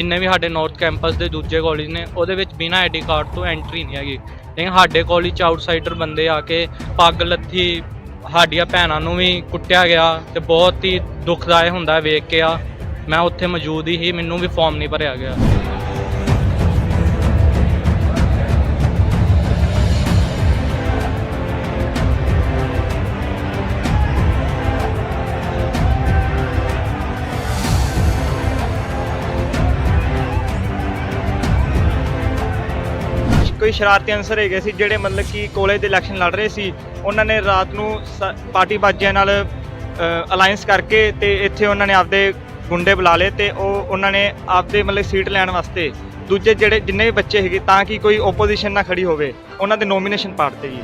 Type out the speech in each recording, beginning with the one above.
ਜਿੰਨੇ ਵੀ ਸਾਡੇ north campus ਦੇ ਦੂਜੇ ਕਾਲਜ ਨੇ, ਉਹਦੇ ਵਿੱਚ ਬਿਨਾਂ ਆਈਡੀ ਕਾਰਡ ਤੋਂ ਐਂਟਰੀ ਨਹੀਂ ਹੈਗੀ। ਲੇਕਿਨ ਸਾਡੇ ਕਾਲਜ ਚ ਆਊਟਸਾਈਡਰ ਬੰਦੇ ਆ ਕੇ ਪੱਗ ਲੱਥੀ, ਸਾਡੀਆਂ ਭੈਣਾਂ ਨੂੰ ਵੀ ਕੁੱਟਿਆ ਗਿਆ ਤੇ ਬਹੁਤ ਹੀ ਦੁਖਦਾਇਕ ਹੁੰਦਾ ਵੇਖ ਕੇ ਆ। ਮੈਂ ਉੱਥੇ ਮੌਜੂਦ ਹੀ ਸੀ ਮੈਨੂੰ ਵੀ ਫਾਰਮ ਨਹੀਂ ਭਰਿਆ ਗਿਆ। ਕੋਈ ਸ਼ਰਾਰਤੀ ਅਨਸਰ ਹੈਗੇ ਸੀ ਜਿਹੜੇ ਮਤਲਬ ਕਿ ਕਾਲਜ ਦੇ ਇਲੈਕਸ਼ਨ ਲੜ ਰਹੇ ਸੀ, ਉਹਨਾਂ ਨੇ ਰਾਤ ਨੂੰ ਸ- ਪਾਰਟੀ ਬਾਜੀਆਂ ਨਾਲ ਅਲਾਈਅੰਸ ਕਰਕੇ ਤੇ ਇੱਥੇ ਉਹਨਾਂ ਨੇ ਆਪਦੇ ਗੁੰਡੇ ਬੁਲਾ ਲਏ ਤੇ ਉਹ ਉਹਨਾਂ ਨੇ ਆਪਦੇ ਮਤਲਬ ਸੀਟ ਲੈਣ ਵਾਸਤੇ ਦੂਜੇ ਜਿਹੜੇ ਜਿੰਨੇ ਵੀ ਬੱਚੇ ਹੈਗੇ ਤਾਂ ਕਿ ਕੋਈ ਓਪੋਜੀਸ਼ਨ ਨਾ ਖੜੀ ਹੋਵੇ, ਉਹਨਾਂ ਦੇ ਨੋਮੀਨੇਸ਼ਨ ਪਾੜਤੇ ਜੀ।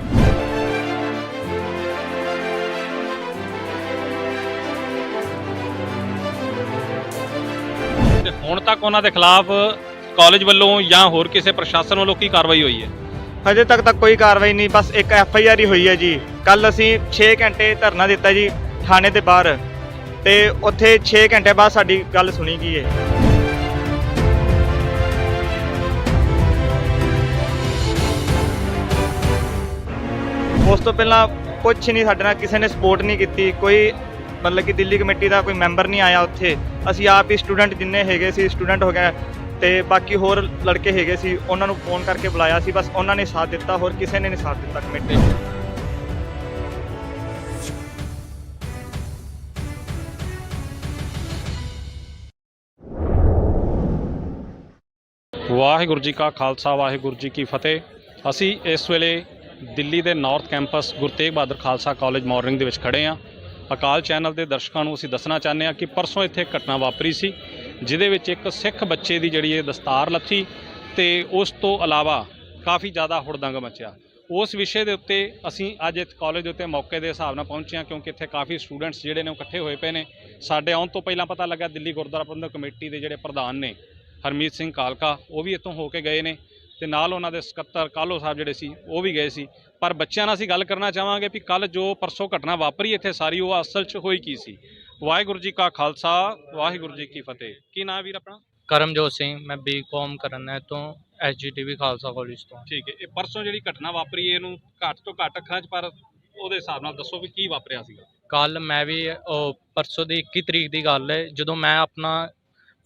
ਤੇ ਹੁਣ ਤੱਕ ਉਹਨਾਂ ਦੇ ਖਿਲਾਫ ਕਾਲਜ ਵੱਲੋਂ ਜਾਂ ਹੋਰ ਕਿਸੇ ਪ੍ਰਸ਼ਾਸਨ ਵੱਲੋਂ ਕੀ ਕਾਰਵਾਈ ਹੋਈ ਹੈ? ਹਜੇ ਤੱਕ ਤਾਂ ਕੋਈ ਕਾਰਵਾਈ ਨਹੀਂ, ਬਸ ਇੱਕ ਐਫ ਆਈ ਆਰ ਹੀ ਹੋਈ ਹੈ ਜੀ। ਕੱਲ ਅਸੀਂ 6 ਘੰਟੇ ਧਰਨਾ ਦਿੱਤਾ ਜੀ ਥਾਣੇ ਦੇ ਬਾਹਰ ਤੇ ਉੱਥੇ 6 ਘੰਟੇ ਬਾਅਦ ਸਾਡੀ ਗੱਲ ਸੁਣੀ ਗਈ ਹੈ। ਉਸ ਤੋਂ ਪਹਿਲਾਂ ਕੁਝ ਨਹੀਂ, ਸਾਡੇ ਨਾਲ ਕਿਸੇ ਨੇ ਸਪੋਰਟ ਨਹੀਂ ਕੀਤੀ, ਕੋਈ ਮਤਲਬ ਕਿ ਦਿੱਲੀ ਕਮੇਟੀ ਦਾ ਕੋਈ ਮੈਂਬਰ ਨਹੀਂ ਆਇਆ ਉੱਥੇ। ਅਸੀਂ ਆਪ ਹੀ ਸਟੂਡੈਂਟ ਜਿੰਨੇ ਹੈਗੇ ਸੀ ਸਟੂਡੈਂਟ ਹੋ ਗਏ। ਤੇ ਬਾਕੀ ਹੋਰ ਲੜਕੇ ਹੈਗੇ ਸੀ, ਉਹਨਾਂ ਨੂੰ ਫੋਨ ਕਰਕੇ ਬੁਲਾਇਆ ਸੀ, ਬਸ ਉਹਨਾਂ ਨੇ ਸਾਥ ਦਿੱਤਾ, ਹੋਰ ਕਿਸੇ ਨੇ ਨਹੀਂ ਸਾਥ ਦਿੱਤਾ ਕਮੇਟੀ ਵਾਹਿਗੁਰੂ ਜੀ ਕਾ ਖਾਲਸਾ, ਵਾਹਿਗੁਰੂ ਜੀ ਕੀ ਫਤਿਹ। ਅਸੀਂ ਇਸ ਵੇਲੇ ਦਿੱਲੀ ਦੇ north campus Guru Tegh Bahadur Khalsa college morning ਦੇ ਵਿੱਚ ਖੜੇ ਹਾਂ। ਅਕਾਲ ਚੈਨਲ ਦੇ ਦਰਸ਼ਕਾਂ ਨੂੰ ਅਸੀਂ ਦੱਸਣਾ ਚਾਹੁੰਦੇ ਹਾਂ ਕਿ ਪਰਸੋਂ ਇੱਥੇ ਘਟਨਾ ਵਾਪਰੀ ਸੀ। ਜਿਹਦੇ ਵਿੱਚ ਇੱਕ ਸਿੱਖ ਬੱਚੇ ਦੀ ਜਿਹੜੀ ਇਹ ਦਸਤਾਰ ਲੱਥੀ ਤੇ ਉਸ ਤੋਂ ਇਲਾਵਾ ਕਾਫੀ ਜ਼ਿਆਦਾ ਹੁੜਦੰਗ ਮਚਿਆ। ਉਸ ਵਿਸ਼ੇ ਦੇ ਉੱਤੇ ਅਸੀਂ ਅੱਜ ਇਸ ਕਾਲਜ ਦੇ ਉੱਤੇ ਮੌਕੇ ਦੇ ਹਿਸਾਬ ਨਾਲ ਪਹੁੰਚੇ ਹਾਂ ਕਿਉਂਕਿ ਇੱਥੇ ਕਾਫੀ ਸਟੂਡੈਂਟਸ ਜਿਹੜੇ ਨੇ ਉਹ ਇਕੱਠੇ ਹੋਏ ਪਏ ਨੇ। ਸਾਡੇ ਆਉਣ ਤੋਂ ਪਹਿਲਾਂ ਪਤਾ ਲੱਗਾ ਦਿੱਲੀ ਗੁਰਦੁਆਰਾ ਪ੍ਰਬੰਧਕ ਕਮੇਟੀ ਦੇ ਜਿਹੜੇ ਪ੍ਰਧਾਨ ਨੇ ਹਰਮੀਤ ਸਿੰਘ ਕਾਲਕਾ, ਉਹ ਵੀ ਇੱਥੋਂ ਹੋ ਕੇ ਗਏ ਨੇ ਤੇ ਨਾਲ ਉਹਨਾਂ ਦੇ ਸਕੱਤਰ ਕਾਲੋ ਸਾਹਿਬ ਜਿਹੜੇ ਸੀ, ਉਹ ਵੀ ਗਏ ਸੀ। ਪਰ ਬੱਚਿਆਂ ਨਾਲ ਅਸੀਂ ਗੱਲ ਕਰਨਾ ਚਾਹਾਂਗੇ ਵੀ ਕੱਲ ਜੋ ਪਰਸੋਂ ਘਟਨਾ ਵਾਪਰੀ ਇੱਥੇ ਸਾਰੀ, ਉਹ ਅਸਲ 'ਚ ਹੋਈ ਕੀ ਸੀ? ਵਾਹਿਗੁਰੂ ਜੀ ਕਾ ਖਾਲਸਾ ਵਾਹਿਗੁਰੂ ਜੀ ਕੀ ਫਤਿਹ। ਕੀ ਨਾਮ ਵੀਰ ਆਪਣਾ? ਕਰਮਜੋਤ ਸਿੰਘ ਮੈਂ ਬੀਕਾਮ ਕਰਨ ਹੈ ਤੋਂ ਐਸਜੀਟੀਵੀ ਖਾਲਸਾ ਕਾਲਜ ਤੋਂ। ਠੀਕ ਹੈ ਇਹ ਪਰਸੋਂ ਜਿਹੜੀ ਘਟਨਾ ਵਾਪਰੀ ਇਹਨੂੰ ਘੱਟ ਤੋਂ ਘੱਟ ਅੱਖਾਂ 'ਚ ਪਰ ਉਹਦੇ ਹਿਸਾਬ ਨਾਲ ਦੱਸੋ ਵੀ ਕੀ ਵਾਪਰਿਆ ਸੀਗਾ। ਕੱਲ ਮੈਂ ਵੀ ਉਹ ਪਰਸੋਂ ਦੀ 21 ਤਰੀਕ ਦੀ ਗੱਲ ਹੈ ਜਦੋਂ ਮੈਂ ਆਪਣਾ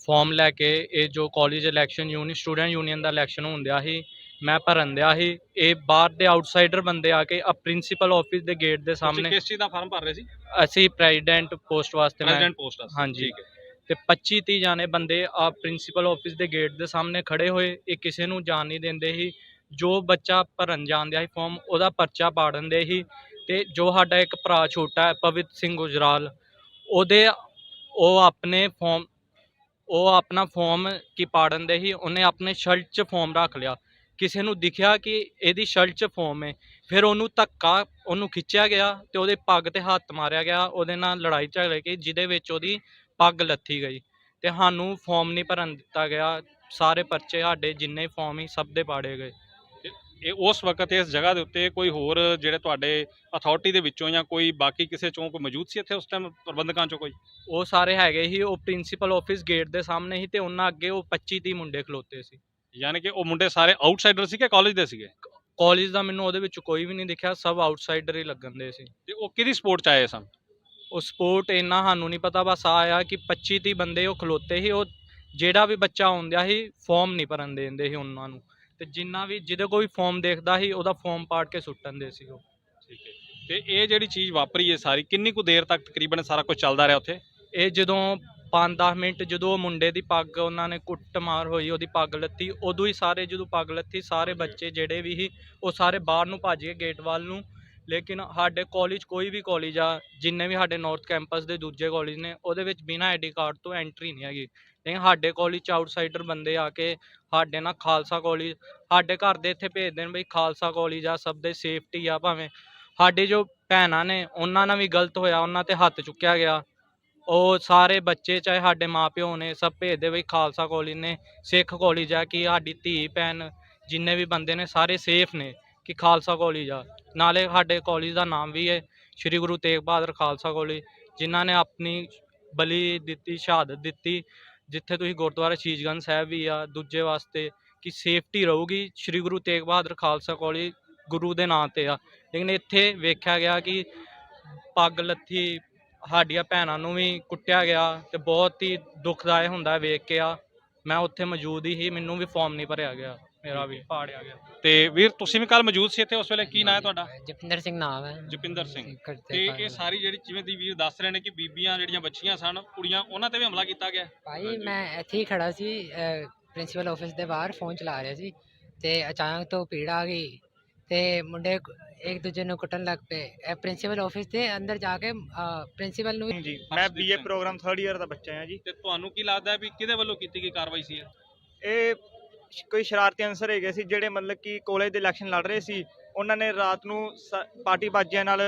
ਫਾਰਮ ਲੈ ਕੇ ਇਹ ਜੋ college election union student union ਦਾ ਇਲੈਕਸ਼ਨ ਹੁੰਦਿਆ ਸੀ ਮੈਂ ਭਰਨ ਦਿਆ ਸੀ। ਇਹ ਬਾਹਰ ਦੇ ਆਊਟਸਾਈਡਰ ਬੰਦੇ ਆ ਕੇ ਆ ਪ੍ਰਿੰਸੀਪਲ ਆਫਿਸ ਦੇ ਗੇਟ ਦੇ ਸਾਹਮਣੇ ਕਿਸ ਚੀਜ਼ ਦਾ ਫਾਰਮ ਭਰ ਰਹੇ ਸੀ? ਅਸੀਂ ਪ੍ਰੈਜ਼ੀਡੈਂਟ ਪੋਸਟ ਵਾਸਤੇ ਮੈਂ ਪ੍ਰੈਜ਼ੀਡੈਂਟ ਪੋਸਟ ਹਾਂਜੀ। ਠੀਕ ਹੈ। ਤੇ 25 30 ਜਾਣੇ ਬੰਦੇ ਆ ਪ੍ਰਿੰਸੀਪਲ ਆਫਿਸ ਦੇ ਗੇਟ ਦੇ ਸਾਹਮਣੇ ਖੜੇ ਹੋਏ। ਇਹ ਕਿਸੇ ਨੂੰ ਜਾਣ ਨਹੀਂ ਦਿੰਦੇ ਸੀ। ਜੋ ਬੱਚਾ ਭਰਨ ਜਾਂਦਿਆ ਸੀ ਫਾਰਮ ਉਹਦਾ ਪਰਚਾ ਪਾੜਨ ਦੇ ਸੀ। ਤੇ ਜੋ ਸਾਡਾ ਇੱਕ ਭਰਾ ਛੋਟਾ ਹੈ ਪਵਿੱਤ ਸਿੰਘ ਗੁਜਰਾਲ ਉਹਦੇ ਉਹ ਆਪਣੇ ਫਾਰਮ ਉਹ ਆਪਣਾ ਫਾਰਮ ਕੀ ਪਾੜਨ ਦੇ ਸੀ। ਉਹਨੇ ਆਪਣੇ ਸ਼ਰਟ 'ਚ ਫਾਰਮ ਰੱਖ ਲਿਆ। ਕਿਸੇ ਨੂੰ ਦਿਖਿਆ ਕਿ ਇਹਦੀ ਸ਼ਰਟ 'ਚ ਫਾਰਮ ਹੈ ਫਿਰ ਉਹਨੂੰ ਧੱਕਾ ਉਹਨੂੰ ਖਿੱਚਿਆ ਗਿਆ ਤੇ ਉਹਦੇ ਪੱਗ ਤੇ ਹੱਥ ਮਾਰਿਆ ਗਿਆ ਉਹਦੇ ਨਾਲ ਲੜਾਈ ਝਗੜੇ ਕੀ ਜਿਹਦੇ ਵਿੱਚ ਉਹਦੀ ਪੱਗ ਲੱਥੀ ਗਈ ਤੇ ਸਾਨੂੰ ਫਾਰਮ ਨਹੀਂ ਭਰਨ ਦਿੱਤਾ ਗਿਆ ਸਾਰੇ ਪਰਚੇ ਸਾਡੇ ਜਿੰਨੇ ਫਾਰਮ ਸੀ ਸਭ ਦੇ ਪਾੜੇ ਗਏ। ਇਹ ਉਸ ਵਕਤ ਇਸ ਜਗ੍ਹਾ ਦੇ ਉੱਤੇ ਕੋਈ ਹੋਰ ਜਿਹੜੇ ਤੁਹਾਡੇ ਅਥਾਰਟੀ ਦੇ ਵਿੱਚੋਂ ਜਾਂ ਕੋਈ ਬਾਕੀ ਕਿਸੇ ਚੋਂ ਕੋਈ ਮੌਜੂਦ ਸੀ ਇੱਥੇ ਉਸ ਟਾਈਮ ਪ੍ਰਬੰਧਕਾਂ ਚੋਂ ਕੋਈ? ਉਹ ਸਾਰੇ ਹੈਗੇ ਸੀ ਉਹ ਪ੍ਰਿੰਸੀਪਲ ਆਫਿਸ ਗੇਟ ਦੇ ਸਾਹਮਣੇ ਸੀ ਤੇ ਉਹਨਾਂ ਅੱਗੇ ਉਹ 25 30 ਮੁੰਡੇ ਖਲੋਤੇ ਸੀ। ਯਾਨੀ ਕਿ ਉਹ ਮੁੰਡੇ ਸਾਰੇ ਆਊਟਸਾਈਡਰ ਸੀ ਕਿ ਕਾਲਜ ਦੇ ਸੀਗੇ? ਕਾਲਜ ਦਾ ਮੈਨੂੰ ਉਹਦੇ ਵਿੱਚ ਕੋਈ ਵੀ ਨਹੀਂ ਦਿਖਿਆ ਸਭ ਆਊਟਸਾਈਡਰ ਹੀ ਲੱਗਣ ਦੇ ਸੀ। ਤੇ ਉਹ ਕਿਹਦੀ ਸਪੋਰਟ ਚ ਆਏ ਸਨ? ਉਹ ਸਪੋਰਟ ਇੰਨਾ ਸਾਨੂੰ ਨਹੀਂ ਪਤਾ ਬਸ ਆਇਆ ਕਿ 25 30 ਬੰਦੇ ਉਹ ਖਲੋਤੇ ਸੀ ਉਹ ਜਿਹੜਾ ਵੀ ਬੱਚਾ ਆਉਂਦਿਆ ਸੀ ਫਾਰਮ ਨਹੀਂ ਭਰਨ ਦੇਂਦੇ ਸੀ ਉਹਨਾਂ ਨੂੰ। ਤੇ ਜਿੰਨਾ ਵੀ ਜਿਹਦੇ ਕੋਈ ਫਾਰਮ ਦੇਖਦਾ ਸੀ ਉਹਦਾ ਫਾਰਮ ਪਾੜ ਕੇ ਸੁੱਟਣ ਦੇ ਸੀ ਉਹ। ਠੀਕ ਹੈ। ਤੇ ਇਹ ਜਿਹੜੀ ਚੀਜ਼ ਵਾਪਰੀ ਹੈ ਸਾਰੀ ਕਿੰਨੀ ਕੁ ਦੇਰ ਤੱਕ ਤਕਰੀਬਨ ਸਾਰਾ ਕੁਝ ਚੱਲਦਾ ਰਿਹਾ ਉੱਥੇ? ਇਹ ਜਦੋਂ 5-10 ਮਿੰਟ ਜਦੋਂ ਉਹ ਮੁੰਡੇ ਦੀ ਪੱਗ ਉਹਨਾਂ ਨੇ ਕੁੱਟ ਮਾਰ ਹੋਈ ਉਹਦੀ ਪੱਗ ਲੱਥੀ ਉਦੋਂ ਹੀ ਸਾਰੇ ਜਦੋਂ ਪੱਗ ਲੱਥੀ ਸਾਰੇ ਬੱਚੇ ਜਿਹੜੇ ਵੀ ਸੀ ਉਹ ਸਾਰੇ ਬਾਹਰ ਨੂੰ ਭੱਜ ਗਏ ਗੇਟ ਵੱਲ ਨੂੰ। ਲੇਕਿਨ ਸਾਡੇ ਕਾਲਜ ਕੋਈ ਵੀ ਕਾਲਜ ਆ ਜਿੰਨੇ ਵੀ ਸਾਡੇ ਨਾਰਥ ਕੈਂਪਸ ਦੇ ਦੂਜੇ ਕਾਲਜ ਨੇ ਉਹਦੇ ਵਿੱਚ ਬਿਨਾਂ ਆਈਡੀ ਕਾਰਡ ਤੋਂ ਐਂਟਰੀ ਨਹੀਂ ਹੈਗੀ। ਲੇਕਿਨ ਸਾਡੇ ਕਾਲਜ ਚ ਆਊਟਸਾਈਡਰ ਬੰਦੇ ਆ ਕੇ ਸਾਡੇ ਨਾਲ ਖਾਲਸਾ ਕਾਲਜ ਸਾਡੇ ਘਰ ਦੇ ਇੱਥੇ ਭੇਜ ਦੇਣ ਬਈ ਖਾਲਸਾ ਕਾਲਜ ਆ ਸਭ ਦੇ ਸੇਫਟੀ ਆ ਭਾਵੇਂ। ਸਾਡੇ ਜੋ ਭੈਣਾਂ ਨੇ ਉਹਨਾਂ ਨਾਲ ਵੀ ਗਲਤ ਹੋਇਆ ਉਹਨਾਂ ਤੇ ਹੱਥ ਚੁੱਕਿਆ ਗਿਆ। ਉਹ ਸਾਰੇ ਬੱਚੇ, ਚਾਹੇ ਸਾਡੇ ਮਾਪਿਓ ਨੇ, ਸਭ ਭੇਜਦੇ ਬਈ ਖਾਲਸਾ ਕਾਲਜ ਨੇ, ਸਿੱਖ ਕਾਲਜ ਆ ਕਿ ਸਾਡੀ ਧੀ, ਭੈਣ ਜਿੰਨੇ ਵੀ ਬੰਦੇ ਨੇ, ਸਾਰੇ ਸੇਫ ਨੇ ਕਿ ਖਾਲਸਾ ਕਾਲਜ ਆ। ਨਾਲੇ ਸਾਡੇ ਕਾਲਜ ਦਾ ਨਾਮ ਵੀ ਹੈ ਸ੍ਰੀ ਗੁਰੂ ਤੇਗ ਬਹਾਦਰ ਖਾਲਸਾ ਕਾਲਜ, ਜਿਨ੍ਹਾਂ ਨੇ ਆਪਣੀ ਬਲੀ ਦਿੱਤੀ, ਸ਼ਹਾਦਤ ਦਿੱਤੀ, ਜਿੱਥੇ ਤੁਸੀਂ ਗੁਰਦੁਆਰਾ ਸ਼ੀਸ਼ਗੰਜ ਸਾਹਿਬ ਵੀ ਆ, ਦੂਜੇ ਵਾਸਤੇ ਕਿ ਸੇਫਟੀ ਰਹੂਗੀ, ਸ੍ਰੀ ਗੁਰੂ ਤੇਗ ਬਹਾਦਰ ਖਾਲਸਾ ਕਾਲਜ ਗੁਰੂ ਦੇ ਨਾਂ ਤੇ ਆ। ਲੇਕਿਨ ਇੱਥੇ ਵੇਖਿਆ ਗਿਆ ਕਿ ਪੱਗ, ਲੱਥੀ ਸਾਡੀਆਂ ਭੈਣਾਂ ਨੂੰ ਵੀ ਕੁੱਟਿਆ ਗਿਆ ਤੇ ਬਹੁਤ ਹੀ ਦੁਖਦਾਇਕ ਹੁੰਦਾ ਵੇਖ ਕੇ ਆ। ਮੈਂ ਉੱਥੇ ਮੌਜੂਦ ਹੀ ਸੀ ਮੈਨੂੰ ਵੀ ਫਾਰਮ ਨਹੀਂ ਭਰਿਆ ਗਿਆ ਮੇਰਾ ਵੀ ਪਾੜਿਆ ਗਿਆ। ਤੇ ਵੀਰ ਤੁਸੀਂ ਵੀ ਕੱਲ ਮੌਜੂਦ ਸੀ ਇੱਥੇ ਉਸ ਵੇਲੇ ਕੀ ਨਾਂ ਹੈ ਤੁਹਾਡਾ? ਜਪਿੰਦਰ ਸਿੰਘ ਨਾਮ ਹੈ। ਜਪਿੰਦਰ ਸਿੰਘ। ਤੇ। ਇਹ ਸਾਰੀ ਜਿਹੜੀ ਜਿਵੇਂ ਦੀ ਵੀਰ ਦੱਸ ਰਹੇ ਨੇ ਕਿ ਬੀਬੀਆਂ ਜਿਹੜੀਆਂ ਬੱਚੀਆਂ ਸਨ ਕੁੜੀਆਂ ਉਹਨਾਂ ਤੇ ਵੀ ਹਮਲਾ ਕੀਤਾ ਗਿਆ? ਭਾਈ ਮੈਂ ਇੱਥੇ ਹੀ ਖੜਾ ਸੀ ਪ੍ਰਿੰਸੀਪਲ ਆਫਿਸ ਦੇ ਬਾਹਰ ਫੋਨ ਚਲਾ ਰਿਹਾ ਸੀ ਤੇ ਅਚਾਨਕ ਤੋਂ ਭੀੜ ਆ ਗਈ। ਤੇ ਮੁੰਡੇ ਇੱਕ ਦੂਜੇ ਨੂੰ ਕੁੱਟਣ ਲੱਗ ਪਏ ਪ੍ਰਿੰਸੀਪਲ ਆਫਿਸ ਦੇ ਅੰਦਰ ਜਾ ਕੇ ਪ੍ਰਿੰਸੀਪਲ ਨੂੰ ਜੀ ਮੈਂ ਬੀਏ। ਪ੍ਰੋਗਰਾਮ 3rd ਇਅਰ ਦਾ ਬੱਚਾ ਹਾਂ ਜੀ ਤੇ ਤੁਹਾਨੂੰ ਕੀ ਲੱਗਦਾ ਵੀ ਕਿਹਦੇ ਵੱਲੋਂ ਕੀਤੀ ਗਈ ਕਾਰਵਾਈ ਸੀ ਇਹ? ਇਹ ਕੋਈ ਸ਼ਰਾਰਤੀ ਅਨਸਰ ਹੈਗੇ ਸੀ ਜਿਹੜੇ ਮਤਲਬ ਕਿ ਕਾਲਜ ਦੇ ਇਲੈਕਸ਼ਨ ਲੜ ਰਹੇ ਸੀ ਉਹਨਾਂ ਨੇ ਰਾਤ ਨੂੰ ਪਾਰਟੀ ਬਾਜੀਆਂ ਨਾਲ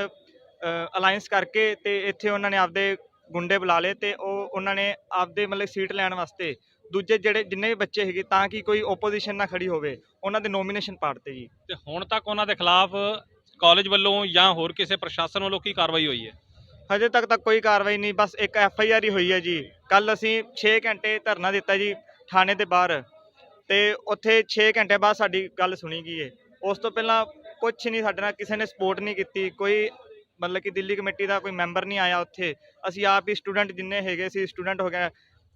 ਅਲਾਈਅੰਸ ਕਰਕੇ ਤੇ ਇੱਥੇ ਉਹਨਾਂ ਨੇ ਆਪਦੇ ਗੁੰਡੇ ਬੁਲਾ ਲਏ ਤੇ ਉਹ ਉਹਨਾਂ ਨੇ ਆਪਦੇ ਮਤਲਬ ਸੀਟ ਲੈਣ ਵਾਸਤੇ ਦੂਜੇ ਜਿਹੜੇ ਜਿੰਨੇ ਵੀ ਬੱਚੇ ਹੈਗੇ ਤਾਂ ਕਿ ਕੋਈ ਓਪੋਜੀਸ਼ਨ ਨਾ ਖੜੀ ਹੋਵੇ ਉਹਨਾਂ ਦੇ ਨੋਮੀਨੇਸ਼ਨ ਪਾੜਤੇ ਜੀ। ਤੇ ਹੁਣ ਤੱਕ ਉਹਨਾਂ ਦੇ ਖਿਲਾਫ ਕਾਲਜ ਵੱਲੋਂ ਜਾਂ ਹੋਰ ਕਿਸੇ ਪ੍ਰਸ਼ਾਸਨ ਵੱਲੋਂ ਕੀ ਕਾਰਵਾਈ ਹੋਈ ਹੈ? ਹਜੇ ਤੱਕ ਤਾਂ ਕੋਈ ਕਾਰਵਾਈ ਨਹੀਂ ਬਸ ਇੱਕ ਐਫ ਆਈ ਆਰ ਹੀ ਹੋਈ ਹੈ ਜੀ। ਕੱਲ ਅਸੀਂ 6 ਘੰਟੇ ਧਰਨਾ ਦਿੱਤਾ ਜੀ ਥਾਣੇ ਦੇ ਬਾਹਰ ਤੇ ਉੱਥੇ 6 ਘੰਟੇ ਬਾਅਦ ਸਾਡੀ ਗੱਲ ਸੁਣੀ ਗਈ ਹੈ। ਉਸ ਤੋਂ ਪਹਿਲਾਂ ਕੁਝ ਨਹੀਂ ਸਾਡੇ ਨਾਲ ਕਿਸੇ ਨੇ ਸਪੋਰਟ ਨਹੀਂ ਕੀਤੀ ਕੋਈ ਮਤਲਬ ਕਿ ਦਿੱਲੀ ਕਮੇਟੀ ਦਾ ਕੋਈ ਮੈਂਬਰ ਨਹੀਂ ਆਇਆ ਉੱਥੇ। ਅਸੀਂ ਆਪ ਹੀ ਸਟੂਡੈਂਟ ਜਿੰਨੇ ਹੈਗੇ ਸੀ ਸਟੂਡੈਂਟ ਹੋ ਗਏ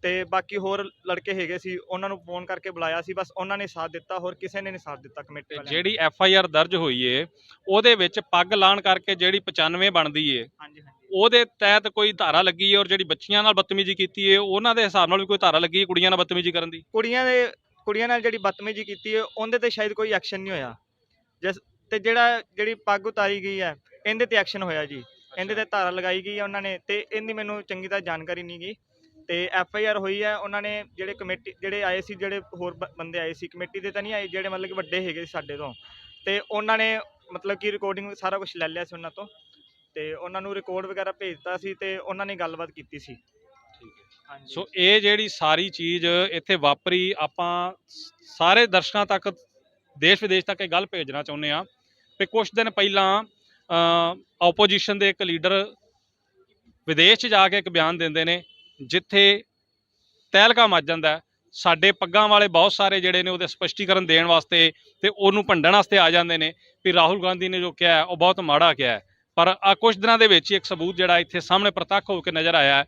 ਤੇ ਬਾਕੀ ਹੋਰ ਲੜਕੇ ਹੈਗੇ ਸੀ ਉਹਨਾਂ ਨੂੰ ਫੋਨ ਕਰਕੇ ਬੁਲਾਇਆ ਸੀ ਬਸ ਉਹਨਾਂ ਨੇ ਸਾਥ ਦਿੱਤਾ ਹੋਰ ਕਿਸੇ ਨੇ ਨਹੀਂ ਸਾਥ ਦਿੱਤਾ ਕਮੇਟੀ ਵਾਲਿਆਂ ਨੇ। ਜਿਹੜੀ ਐਫ ਆਈ ਆਰ ਦਰਜ ਹੋਈ ਏ ਉਹਦੇ ਵਿੱਚ ਪੱਗ ਲਾਣ ਕਰਕੇ ਜਿਹੜੀ 95 ਬਣਦੀ ਏ ਹਾਂਜੀ ਹਾਂਜੀ। ਉਹਦੇ ਤਹਿਤ ਕੋਈ ਧਾਰਾ ਲੱਗੀ ਏ ਔਰ ਜਿਹੜੀ ਬੱਚੀਆਂ ਨਾਲ ਬਦਤਮੀਜ਼ੀ ਕੀਤੀ ਏ ਉਹਨਾਂ ਦੇ ਹਿਸਾਬ ਨਾਲ ਵੀ ਕੋਈ ਧਾਰਾ ਲੱਗੀ ਏ ਕੁੜੀਆਂ ਨਾਲ ਬਦਤਮੀਜ਼ੀ ਕਰਨ ਦੀ? ਕੁੜੀਆਂ ਦੇ ਕੁੜੀਆਂ ਨਾਲ ਜਿਹੜੀ ਬਦਤਮੀਜ਼ੀ ਕੀਤੀ ਹੈ ਉਹਦੇ ਤੇ ਸ਼ਾਇਦ ਕੋਈ ਐਕਸ਼ਨ ਨਹੀਂ ਹੋਇਆ। ਜਿਸ ਤੇ ਜਿਹੜਾ ਜਿਹੜੀ ਪੱਗ ਉਤਾਰੀ ਗਈ ਹੈ ਇਹਦੇ ਤੇ ਐਕਸ਼ਨ ਹੋਇਆ ਜੀ। ਇਹਦੇ ਤੇ ਧਾਰਾ ਲਗਾਈ ਗਈ ਹੈ ਉਹਨਾਂ ਨੇ ਤੇ ਇਹਦੀ ਮੈਨੂੰ ਚੰਗੀ ਤਰ੍ਹਾਂ ਜਾਣਕਾਰੀ ਨਹੀਂ ਗਈ ਤੇ ਐਫ ਆਈ ਆਰ ਹੋਈ ਹੈ ਉਹਨਾਂ ਨੇ ਜਿਹੜੇ ਕਮੇਟੀ ਜਿਹੜੇ ਆਏ ਸੀ ਜਿਹੜੇ ਹੋਰ ਬ- ਬੰਦੇ ਆਏ ਸੀ ਕਮੇਟੀ ਦੇ ਤਾਂ ਨਹੀਂ ਆਏ ਜਿਹੜੇ ਮਤਲਬ ਕਿ ਵੱਡੇ ਹੈਗੇ ਸੀ ਸਾਡੇ ਤੋਂ। ਤੇ ਉਹਨਾਂ ਨੇ ਮਤਲਬ ਕਿ ਰਿਕਾਰਡਿੰਗ ਸਾਰਾ ਕੁਝ ਲੈ ਲਿਆ ਸੀ ਉਹਨਾਂ ਤੋਂ। ਤੇ ਉਹਨਾਂ ਨੂੰ ਰਿਕਾਰਡ ਵਗੈਰਾ ਭੇਜਤਾ ਸੀ ਤੇ ਉਹਨਾਂ ਨੇ ਗੱਲਬਾਤ ਕੀਤੀ ਸੀ। ਹਾਂਜੀ। ਸੋ ਇਹ ਜਿਹੜੀ ਸਾਰੀ ਚੀਜ਼ ਇੱਥੇ ਵਾਪਰੀ ਆਪਾਂ ਸ- ਸਾਰੇ ਦਰਸ਼ਕਾਂ ਤੱਕ ਦੇਸ਼ ਵਿਦੇਸ਼ ਤੱਕ ਇਹ ਗੱਲ ਭੇਜਣਾ ਚਾਹੁੰਦੇ ਆ ਕਿ ਕੁਝ ਦਿਨ ਪਹਿਲਾਂ ਆਪੋਜੀਸ਼ਨ ਦੇ ਇੱਕ ਲੀਡਰ ਵਿਦੇਸ਼ 'ਚ ਜਾ ਕੇ ਇੱਕ ਬਿਆਨ ਦਿੰਦੇ ਨੇ ਜਿੱਥੇ ਤਹਿਲਕਾ ਮੱਚ ਜਾਂਦਾ ਸਾਡੇ ਪੱਗਾਂ ਵਾਲੇ ਬਹੁਤ ਸਾਰੇ ਜਿਹੜੇ ਨੇ ਉਹਦੇ ਸਪਸ਼ਟੀਕਰਨ ਦੇਣ ਵਾਸਤੇ ਤੇ ਉਹਨੂੰ ਭੰਡਣ ਵਾਸਤੇ ਆ ਜਾਂਦੇ ਨੇ, ਵੀ ਰਾਹੁਲ ਗਾਂਧੀ ਨੇ ਜੋ ਕਿਹਾ ਉਹ ਬਹੁਤ ਮਾੜਾ ਕਿਹਾ ਪਰ ਆ ਕੁਝ ਦਿਨਾਂ ਦੇ ਵਿੱਚ ਹੀ ਇੱਕ ਸਬੂਤ ਜਿਹੜਾ ਇੱਥੇ ਸਾਹਮਣੇ ਪ੍ਰਤੱਖ ਹੋ ਕੇ ਨਜ਼ਰ ਆਇਆ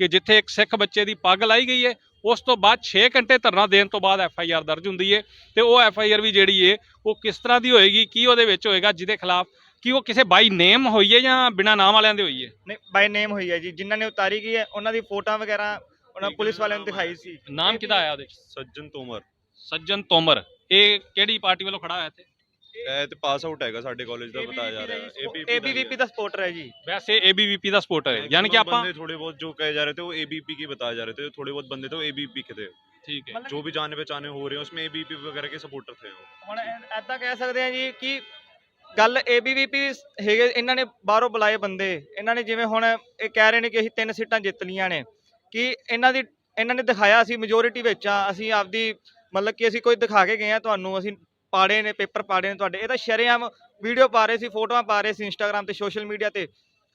ਕਿ ਜਿੱਥੇ ਇੱਕ ਸਿੱਖ ਬੱਚੇ ਦੀ ਪੱਗ ਲਾਈ ਗਈ ਹੈ, ਉਸ ਤੋਂ ਬਾਅਦ 6 ਘੰਟੇ ਧਰਨਾ ਦੇਣ ਤੋਂ ਬਾਅਦ ਐਫ ਆਈ ਆਰ ਦਰਜ ਹੁੰਦੀ ਹੈ ਤੇ ਉਹ ਐਫ ਆਈ ਆਰ ਵੀ ਜਿਹੜੀ ਹੈ, ਉਹ ਕਿਸ ਤਰ੍ਹਾਂ ਦੀ ਹੋਏਗੀ, ਕੀ ਉਹਦੇ ਵਿੱਚ ਹੋਏਗਾ, ਜਿਹਦੇ ਖਿਲਾਫ ਕੀ ਉਹ ਕਿਸੇ ਬਾਈ ਨੇਮ ਹੋਈ ਹੈ ਜਾਂ ਬਿਨਾ ਨਾਮ ਵਾਲਿਆਂ ਦੇ ਹੋਈ ਹੈ ਨਹੀਂ ਬਾਈ ਨੇਮ ਹੋਈ ਹੈ ਜੀ ਜਿਨ੍ਹਾਂ ਨੇ ਉਤਾਰੀ ਗਈ ਹੈ ਉਹਨਾਂ ਦੀ ਫੋਟੋਆਂ ਵਗੈਰਾ ਉਹਨਾਂ ਪੁਲਿਸ ਵਾਲਿਆਂ ਨੂੰ ਦਿਖਾਈ ਸੀ ਨਾਮ ਕਿਹਦਾ ਆਇਆ ਉਹਦੇ 'ਚ ਸੱਜਣ ਤੋਮਰ ਸੱਜਣ ਤੋਮਰ ਇਹ ਕਿਹੜੀ ਪਾਰਟੀ ਵੱਲੋਂ ਖੜਾ ਹੋਇਆ ਇੱਥੇ ਇਹ ਤੇ ਪਾਸ ਆਊਟ ਹੈਗਾ ਸਾਡੇ ਕਾਲਜ ਦਾ ਬਤਾਇਆ ਜਾ ਰਿਹਾ ਹੈ ਏਬੀਵੀਪੀ ਦਾ ਸਪੋਰਟਰ ਹੈ ਜੀ ਵੈਸੇ ਏਬੀਵੀਪੀ ਦਾ ਸਪੋਰਟਰ ਹੈ ਯਾਨੀ ਕਿ ਆਪਾਂ बंदे थोड़े बहुत जो कहे जा रहे थे वो एबीपी के बताए जा रहे थे थोड़े बहुत बंदे थे वो एबीपी के थे ਠੀਕ ਹੈ जो भी जाने पहचाने हो रहे हैं उसमें एबीपी वगैरह के सपोर्टर थे वो ਹੁਣ ਐਦਾਂ ਕਹਿ ਸਕਦੇ ਆ ਜੀ ਕਿ ਗੱਲ ਏਬੀਵੀਪੀ ਹੈਗੇ, ਇਹਨਾਂ ਨੇ ਬਾਹਰੋਂ ਬੁਲਾਏ ਬੰਦੇ। ਇਹਨਾਂ ਨੇ ਜਿਵੇਂ ਹੁਣ ਇਹ ਕਹਿ ਰਹੇ ਨੇ ਕਿ ਅਸੀਂ ਤਿੰਨ ਸੀਟਾਂ ਜਿੱਤ ਲਈਆਂ ਨੇ। ਕਿ ਇਹਨਾਂ ਦੀ, ਇਹਨਾਂ ਨੇ ਦਿਖਾਇਆ ਅਸੀਂ ਮੈਜੋਰਿਟੀ ਵਿੱਚ ਆ, ਅਸੀਂ ਆਪਦੀ ਮਤਲਬ ਕਿ ਅਸੀਂ ਕੋਈ ਦਿਖਾ ਕੇ ਗਏ ਆ ਤੁਹਾਨੂੰ, ਅਸੀਂ ਪਾੜੇ ਨੇ, ਪੇਪਰ ਪਾੜੇ ਨੇ ਤੁਹਾਡੇ। ਇਹ ਤਾਂ ਸ਼ਰੇਆਮ ਵੀਡੀਓ ਪਾ ਰਹੇ ਸੀ, ਫੋਟੋਆਂ ਪਾ ਰਹੇ ਸੀ ਇੰਸਟਾਗ੍ਰam ਤੇ ਸੋਸ਼ਲ ਮੀਡੀਆ ਤੇ।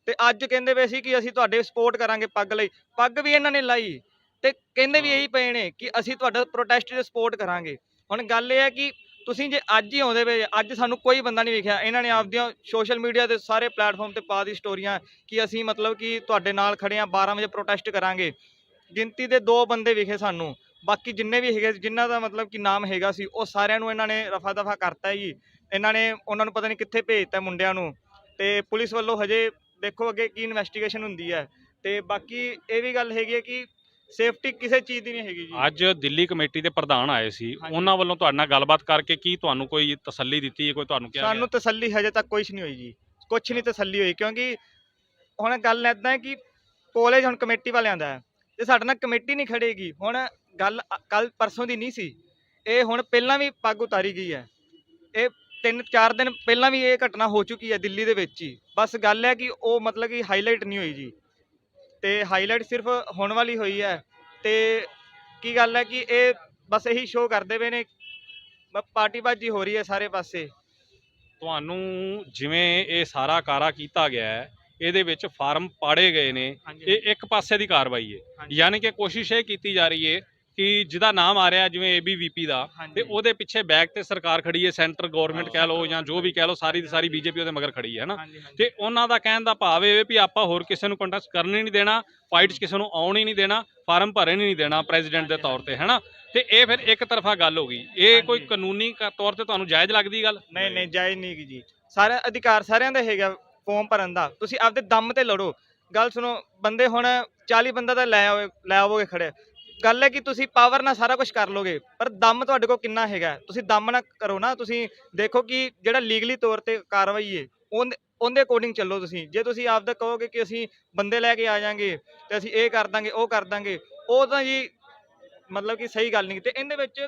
ਤੇ ਅੱਜ ਕਹਿੰਦੇ ਪਏ ਸੀ ਕਿ ਅਸੀਂ ਤੁਹਾਡੇ ਸਪੋਰਟ ਕਰਾਂਗੇ ਪੱਗ ਲਈ। ਪੱਗ ਵੀ ਇਹਨਾਂ ਨੇ ਲਾਈ। ਤੇ ਕਹਿੰਦੇ ਵੀ ਇਹੀ ਪਏ ਨੇ ਕਿ ਅਸੀਂ ਤੁਹਾਡਾ ਪ੍ਰੋਟੈਸਟ ਦੇ ਸਪੋਰਟ ਕਰਾਂਗੇ। ਹੁਣ ਗੱਲ ਇਹ ਹੈ ਕਿ ਤੁਸੀਂ ਜੇ ਅੱਜ ਹੀ ਆਉਂਦੇ ਵੇ ਅੱਜ ਸਾਨੂੰ ਕੋਈ ਬੰਦਾ ਨਹੀਂ ਵੇਖਿਆ। ਇਹਨਾਂ ਨੇ ਆਪਦੀਆਂ ਸੋਸ਼ਲ ਮੀਡੀਆ 'ਤੇ ਸਾਰੇ ਪਲੇਟਫਾਰਮ ਤੇ ਪਾ ਦੀ ਸਟੋਰੀਆਂ ਕਿ ਅਸੀਂ ਮਤਲਬ ਕਿ ਤੁਹਾਡੇ ਨਾਲ ਖੜੇ ਆ 12 ਵਜੇ ਪ੍ਰੋਟੈਸਟ ਕਰਾਂਗੇ। ਗਿਣਤੀ ਦੇ ਦੋ ਬੰਦੇ ਵਿਖੇ ਸਾਨੂੰ। ਬਾਕੀ ਜਿੰਨੇ ਵੀ ਹੈਗੇ ਜਿਨ੍ਹਾਂ ਦਾ ਮਤਲਬ ਕਿ ਨਾਮ ਹੈਗਾ ਸੀ, ਉਹ ਸਾਰਿਆਂ ਨੂੰ ਇਹਨਾਂ ਨੇ ਰਫਾ ਦਫਾ ਕਰਤਾ ਜੀ। ਇਹਨਾਂ ਨੇ ਉਹਨਾਂ ਨੂੰ ਪਤਾ ਨਹੀਂ ਕਿੱਥੇ ਭੇਜਤਾ ਮੁੰਡਿਆਂ ਨੂੰ। ਤੇ ਪੁਲਿਸ ਵੱਲੋਂ ਹਜੇ ਦੇਖੋ ਅੱਗੇ ਕੀ ਇਨਵੈਸਟੀਗੇਸ਼ਨ ਹੁੰਦੀ ਹੈ। ਤੇ ਬਾਕੀ ਇਹ ਵੀ ਗੱਲ ਹੈਗੀ ਹੈ ਕਿ ਸੇਫਟੀ ਕਿਸੇ ਚੀਜ਼ ਦੀ ਨਹੀਂ ਹੈਗੀ ਜੀ। ਅੱਜ ਦਿੱਲੀ ਕਮੇਟੀ ਦੇ ਪ੍ਰਧਾਨ ਆਏ ਸੀ। ਹਾਂਜੀ। ਉਹਨਾਂ ਵੱਲੋਂ ਤੁਹਾਡੇ ਨਾਲ ਗੱਲਬਾਤ ਕਰਕੇ ਕੀ ਤੁਹਾਨੂੰ ਕੋਈ ਤਸੱਲੀ ਦਿੱਤੀ ਹੈ ਕੋਈ ਤੁਹਾਨੂੰ ਕਿਹਾ ਸਾਨੂੰ ਤਸੱਲੀ ਹਜੇ ਤੱਕ ਕੁਝ ਨਹੀਂ ਹੋਈ ਜੀ। ਕੁਝ ਨਹੀਂ ਤਸੱਲੀ ਹੋਈ ਕਿਉਂਕਿ ਹੁਣ ਗੱਲ ਐਦਾਂ ਹੈ ਕਿ ਕਾਲਜ ਹੁਣ ਕਮੇਟੀ ਵਾਲਿਆਂ ਦਾ ਹੈ ਤੇ ਸਾਡੇ ਨਾਲ ਕਮੇਟੀ ਨਹੀਂ ਖੜੇਗੀ। ਹੁਣ ਗੱਲ ਕੱਲ ਪਰਸੋਂ ਦੀ ਨਹੀਂ ਸੀ। ਇਹ ਹੁਣ ਪਹਿਲਾਂ ਵੀ ਪੱਗ ਉਤਾਰੀ ਗਈ ਹੈ। ਇਹ ਤਿੰਨ ਚਾਰ ਦਿਨ ਪਹਿਲਾਂ ਵੀ ਇਹ ਘਟਨਾ ਹੋ ਚੁੱਕੀ ਹੈ ਦਿੱਲੀ ਦੇ ਵਿੱਚ ਹੀ। ਬਸ ਗੱਲ ਹੈ ਕਿ ਉਹ ਮਤਲਬ ਕਿ ਹਾਈਲਾਈਟ ਨਹੀਂ ਹੋਈ ਜੀ। ਤੇ ਹਾਈਲਾਈਟ ਸਿਰਫ ਹੁਣ ਵਾਲੀ ਹੋਈ ਹੈ। ਤੇ ਕੀ ਗੱਲ ਹੈ ਕਿ ਇਹ ਬਸ ਇਹੀ ਸ਼ੋਅ ਕਰਦੇ ਪਏ ਨੇ। ਪਾਰਟੀਬਾਜ਼ੀ ਹੋ ਰਹੀ ਹੈ ਸਾਰੇ ਪਾਸੇ। ਤੁਹਾਨੂੰ ਜਿਵੇਂ ਇਹ ਸਾਰਾ ਕਾਰਾ ਕੀਤਾ ਗਿਆ ਹੈ ਇਹਦੇ ਵਿੱਚ ਫਾਰਮ ਪਾੜੇ ਗਏ ਨੇ। ਇਹ ਇੱਕ ਪਾਸੇ ਦੀ ਕਾਰਵਾਈ ਹੈ। ਯਾਨੀ ਕਿ ਕੋਸ਼ਿਸ਼ ਇਹ ਕੀਤੀ ਜਾ ਰਹੀ ਹੈ ਕਿ ਜਿਹਦਾ ਨਾਮ ਆ ਰਿਹਾ ਜਿਵੇਂ ਏਬੀਵੀਪੀ ਦਾ। ਤੇ ਉਹਦੇ ਪਿੱਛੇ ਬੈਕ ਤੇ ਸਰਕਾਰ ਖੜੀ ਹੈ ਸੈਂਟਰ ਗਵਰਨਮੈਂਟ ਕਹਿ ਲਓ ਜਾਂ ਜੋ ਵੀ ਕਹਿ ਲਓ ਸਾਰੀ ਦੀ ਸਾਰੀ ਬੀਜੇਪੀ ਉਹਦੇ ਮਗਰ ਖੜੀ ਹੈ ਨਾ? ਤੇ ਉਹਨਾਂ ਦਾ ਕਹਿਣ ਦਾ ਭਾਵ ਇਹ ਵੀ ਆਪਾਂ ਹੋਰ ਕਿਸੇ ਨੂੰ ਕੰਟੈਸਟ ਕਰਨ ਹੀ ਨਹੀਂ ਦੇਣਾ ਫਾਈਟ 'ਚ ਕਿਸੇ ਨੂੰ ਆਉਣ ਹੀ ਨਹੀਂ ਦੇਣਾ ਫਾਰਮ ਭਰਨ ਹੀ ਨਹੀਂ ਦੇਣਾ ਪ੍ਰੈਜ਼ੀਡੈਂਟ ਦੇ ਤੌਰ ਤੇ ਹੈਨਾ ਤੇ ਇਹ ਫਿਰ ਇੱਕ ਤਰਫਾ ਗੱਲ ਹੋ ਗਈ। ਇਹ ਕੋਈ। ਕਾਨੂੰਨੀ ਤੌਰ ਤੇ ਤੁਹਾਨੂੰ ਜਾਇਜ਼ ਲੱਗਦੀ ਗੱਲ? ਨਹੀਂ ਨਹੀਂ ਜਾਇਜ਼ ਨਹੀਂ ਜੀ। ਸਾਰਾ ਅਧਿਕਾਰ ਸਾਰਿਆਂ ਦਾ ਹੈਗਾ ਫਾਰਮ ਭਰਨ ਦਾ। ਤੁਸੀਂ ਆਪਦੇ ਦਮ ਤੇ ਲੜੋ। ਗੱਲ ਸੁਣੋ ਬੰਦੇ ਹੁਣ 40 ਬੰਦਾ ਤਾਂ ਲੈ ਆਵੇ ਲੈ ਆਵੋਗੇ ਖੜੇ। ਗੱਲ ਹੈ ਕਿ ਤੁਸੀਂ ਪਾਵਰ ਨਾਲ ਸਾਰਾ ਕੁਝ ਕਰ ਲੋਗੇ, ਪਰ ਦਮ ਤੁਹਾਡੇ ਕੋਲ ਕਿੰਨਾ ਹੈਗਾ? ਤੁਸੀਂ ਦਮ ਨਾ ਕਰੋ ਨਾ, ਤੁਸੀਂ ਦੇਖੋ ਕਿ ਜਿਹੜਾ ਲੀਗਲੀ ਤੌਰ ਤੇ ਕਾਰਵਾਈ ਹੈ ਉਹਦੇ ਅਕੋਰਡਿੰਗ ਚੱਲੋ ਤੁਸੀਂ। ਜੇ ਤੁਸੀਂ ਆਪ ਦਾ ਕਹੋਗੇ ਕਿ ਅਸੀਂ ਬੰਦੇ ਲੈ ਕੇ ਆ ਜਾਾਂਗੇ ਤੇ ਅਸੀਂ ਇਹ ਕਰ ਦਾਂਗੇ, ਉਹ ਕਰ ਦਾਂਗੇ, ਉਹ ਤਾਂ ਜੀ ਮਤਲਬ ਕਿ ਸਹੀ ਗੱਲ ਨਹੀਂ ਤੇ ਇਹਦੇ ਵਿੱਚ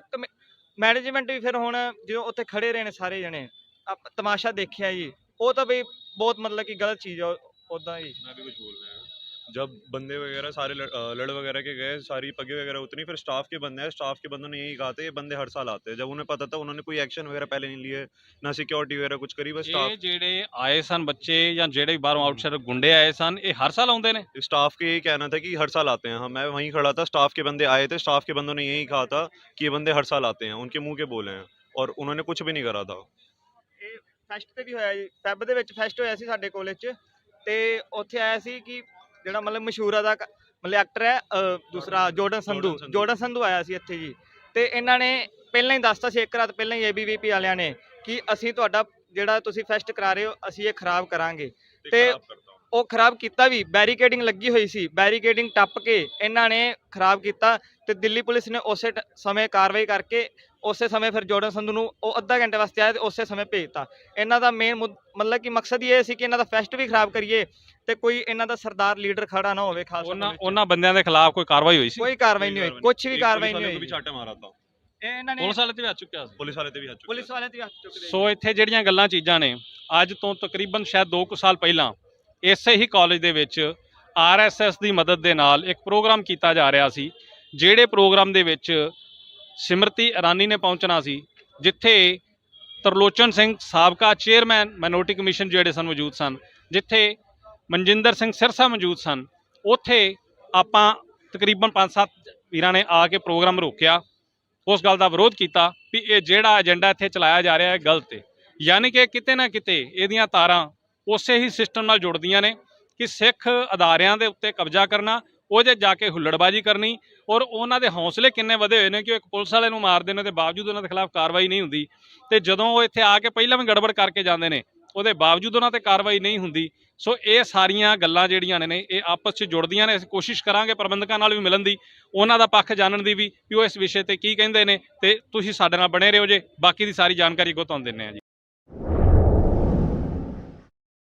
ਮੈਨੇਜਮੈਂਟ ਵੀ ਫਿਰ ਹੁਣ ਜਿਉਂ ਉੱਥੇ ਖੜੇ ਰਹੇ ਨੇ ਸਾਰੇ ਜਣੇ ਤਮਾਸ਼ਾ ਦੇਖਿਆ ਜੀ। ਉਹ ਤਾਂ ਬਈ ਬਹੁਤ ਮਤਲਬ ਕਿ ਗਲਤ ਚੀਜ਼ ਆ ਉਦਾਂ ਹੀ जब बंदे वगैरह सारे लड़, अ, लड़ वगैरह के गए सारी पगे वगैरह उतनी फिर स्टाफ के बंदे हैं स्टाफ के बंदों ने यही कहा था ये बंदे हर साल आते हैं जब उन्हें पता था उन्होंने कोई एक्शन वगैरह पहले नहीं लिए ना सिक्योरिटी वगैरह कुछ करी बस ਇਹ स्टाफ ਜਿਹੜੇ ਆਏ ਸਨ ਬੱਚੇ ਜਾਂ ਜਿਹੜੇ ਵੀ ਬਾਹਰੋਂ ਆਊਟਸਾਈਡਰ ਗੁੰਡੇ ਆਏ ਸਨ ਇਹ ਹਰ ਸਾਲ ਆਉਂਦੇ ਨੇ स्टाफ के यही कहना था कि हर साल आते हैं हाँ मैं वहीं खड़ा था स्टाफ के बंदे आए थे स्टाफ के बंदों ने यही कहा था कि ये बंदे हर साल आते हैं उनके मुंह के बोले हैं और उन्होंने कुछ भी नहीं करा था ਇਹ ਫੈਸਟ ਤੇ ਵੀ ਹੋਇਆ ਜੀ ਫੈਬ ਦੇ ਵਿੱਚ ਫੈਸਟ ਹੋਇਆ ਸੀ ਸਾਡੇ ਕਾਲਜ 'ਚ ਤੇ ਉੱਥੇ ਆਇਆ ਸੀ ਕਿ ਜਿਹੜਾ ਮਤਲਬ ਮਸ਼ਹੂਰ ਦਾ ਮਤਲਬ ਐਕਟਰ ਹੈ ਦੂਸਰਾ ਜੋਰਡਨ ਸੰਧੂ। ਜੋਰਡਨ ਸੰਧੂ ਆਇਆ ਸੀ ਇੱਥੇ ਜੀ। ਤੇ ਇਹਨਾਂ ਨੇ ਪਹਿਲਾਂ ਹੀ ਦੱਸਤਾ ਸੀ ਇੱਕ ਰਾਤ ਪਹਿਲਾਂ ਹੀ ਏਬੀਵੀਪੀ ਵਾਲਿਆਂ ਨੇ ਕਿ ਅਸੀਂ ਤੁਹਾਡਾ ਜਿਹੜਾ ਤੁਸੀਂ ਫੈਸਟ ਕਰਾ ਰਹੇ ਹੋ ਅਸੀਂ ਇਹ ਖਰਾਬ ਕਰਾਂਗੇ। ਤੇ ਉਹ ਖਰਾਬ ਕੀਤਾ ਵੀ ਬੈਰੀਕੇਡਿੰਗ ਲੱਗੀ ਹੋਈ ਸੀ। ਬੈਰੀਕੇਡਿੰਗ ਟੱਪ ਕੇ ਇਹਨਾਂ ਨੇ ਖਰਾਬ ਕੀਤਾ ਤੇ ਦਿੱਲੀ ਪੁਲਿਸ ਨੇ ਉਸੇ ਸਮੇਂ ਕਾਰਵਾਈ ਕਰਕੇ ਉਸੇ ਸਮੇਂ ਫਿਰ ਜੋਰਡਨ ਸੰਧੂ ਨੂੰ ਉਹ ਅੱਧਾ ਘੰਟੇ ਵਾਸਤੇ ਆਇਆ ਤੇ ਉਸੇ ਸਮੇਂ ਭੇਜਤਾ। ਇਹਨਾਂ ਦਾ ਮੇਨ ਮਤਲਬ ਕਿ ਮਕਸਦ ਇਹ ਸੀ ਕਿ ਇਹਨਾਂ ਦਾ ਫੈਸਟ ਵੀ ਖਰਾਬ ਕਰੀਏ ਤੇ ਕੋਈ ਇਹਨਾਂ ਦਾ ਸਰਦਾਰ ਲੀਡਰ ਖੜਾ ਨਾ ਹੋਵੇ ਖਾਸ ਉਹਨਾਂ ਉਹਨਾਂ ਬੰਦਿਆਂ ਦੇ ਖਿਲਾਫ ਕੋਈ ਕਾਰਵਾਈ ਹੋਈ ਸੀ? ਕੋਈ ਕਾਰਵਾਈ ਨਹੀਂ ਹੋਈ। ਕੁਝ ਵੀ ਕਾਰਵਾਈ ਨਹੀਂ ਹੋਈ। ਛਾਟੇ ਮਾਰਤਾ ਇਹਨਾਂ ਨੇ ਪੁਲਿਸ ਵਾਲੇ ਤੇ ਵੀ ਆ ਚੁੱਕਿਆ ਪੁਲਿਸ ਪੁਲਿਸ ਵਾਲੇ ਤੇ ਵੀ ਆ ਚੁੱਕੇ ਸੋ ਇੱਥੇ ਜਿਹੜੀਆਂ ਗੱਲਾਂ ਚੀਜ਼ਾਂ ਨੇ ਅੱਜ ਤੋਂ ਤਕਰੀਬਨ ਸ਼ਾਇਦ 2 ਕੁ ਸਾਲ ਪਹਿਲਾਂ ਇਸੇ ਹੀ ਕਾਲਜ ਦੇ ਵਿੱਚ ਆਰਐਸਐਸ ਦੀ ਮਦਦ ਦੇ ਨਾਲ ਇੱਕ ਪ੍ਰੋਗਰਾਮ ਕੀਤਾ ਜਾ ਰਿਹਾ ਸੀ, ਜਿਹੜੇ ਪ੍ਰੋਗਰਾਮ ਦੇ ਵਿੱਚ ਸਿਮਰਤੀ ਇਰਾਨੀ ਨੇ ਪਹੁੰਚਣਾ ਸੀ, ਜਿੱਥੇ ਤਰਲੋਚਨ ਸਿੰਘ ਸਾਬਕਾ ਚੇਅਰਮੈਨ ਮਾਈਨੋਰਟੀ ਕਮਿਸ਼ਨ ਜਿਹੜੇ ਸਨ ਮੌਜੂਦ ਸਨ, ਜਿੱਥੇ ਮਨਜਿੰਦਰ ਸਿੰਘ ਸਿਰਸਾ ਮੌਜੂਦ ਸਨ, ਉੱਥੇ ਆਪਾਂ ਤਕਰੀਬਨ 5-7 ਵੀਰਾਂ ਨੇ ਆ ਕੇ ਪ੍ਰੋਗਰਾਮ ਰੋਕਿਆ। ਉਸ ਗੱਲ ਦਾ ਵਿਰੋਧ ਕੀਤਾ ਵੀ ਇਹ ਜਿਹੜਾ ਏਜੰਡਾ ਇੱਥੇ ਚਲਾਇਆ ਜਾ ਰਿਹਾ ਹੈ, ਗਲਤ ਹੈ। ਯਾਨੀ ਕਿ ਕਿਤੇ ਨਾ ਕਿਤੇ ਇਹਦੀਆਂ ਤਾਰਾਂ ਉਸੇ ਹੀ ਸਿਸਟਮ ਨਾਲ ਜੁੜਦੀਆਂ ਨੇ ਕਿ ਸਿੱਖ ਅਦਾਰਿਆਂ ਦੇ ਉੱਤੇ ਕਬਜ਼ਾ ਕਰਨਾ, ਉਹਦੇ ਜਾ ਕੇ ਹੁੱਲੜਬਾਜੀ ਕਰਨੀ ਔਰ ਉਹਨਾਂ ਦੇ ਹੌਸਲੇ ਕਿੰਨੇ ਵਧੇ ਹੋਏ ਨੇ ਕਿ ਇੱਕ ਪੁਲਿਸ ਵਾਲੇ ਨੂੰ ਮਾਰ ਦੇਣ ਦੇ ਬਾਵਜੂਦ ਉਹਨਾਂ ਦੇ ਖਿਲਾਫ ਕਾਰਵਾਈ ਨਹੀਂ ਹੁੰਦੀ ਤੇ ਜਦੋਂ ਉਹ ਇੱਥੇ ਆ ਕੇ ਪਹਿਲਾਂ ਵੀ ਗੜਬੜ ਕਰਕੇ ਜਾਂਦੇ ਨੇ, ਉਹਦੇ ਬਾਵਜੂਦ ਉਹਨਾਂ ਤੇ ਕਾਰਵਾਈ ਨਹੀਂ ਹੁੰਦੀ। ਸੋ ਇਹ ਸਾਰੀਆਂ ਗੱਲਾਂ ਜਿਹੜੀਆਂ ਨੇ, ਇਹ ਆਪਸ 'ਚ ਜੁੜਦੀਆਂ ਨੇ, ਅਸੀਂ ਕੋਸ਼ਿਸ਼ ਕਰਾਂਗੇ ਪ੍ਰਬੰਧਕਾਂ ਨਾਲ ਵੀ ਮਿਲਣ ਦੀ, ਉਹਨਾਂ ਦਾ ਪੱਖ ਜਾਣਨ ਦੀ ਵੀ ਵੀ ਉਹ ਇਸ ਵਿਸ਼ੇ ਤੇ ਕੀ ਕਹਿੰਦੇ ਨੇ ਤੇ ਤੁਸੀਂ ਸਾਡੇ ਨਾਲ ਬਣੇ ਰਹੋ ਜੇ, ਬਾਕੀ ਦੀ ਸਾਰੀ ਜਾਣਕਾਰੀ ਅੱਗੋਂ ਤੁਹਾਨੂੰ ਦਿੰਨੇ ਆ ਜੀ।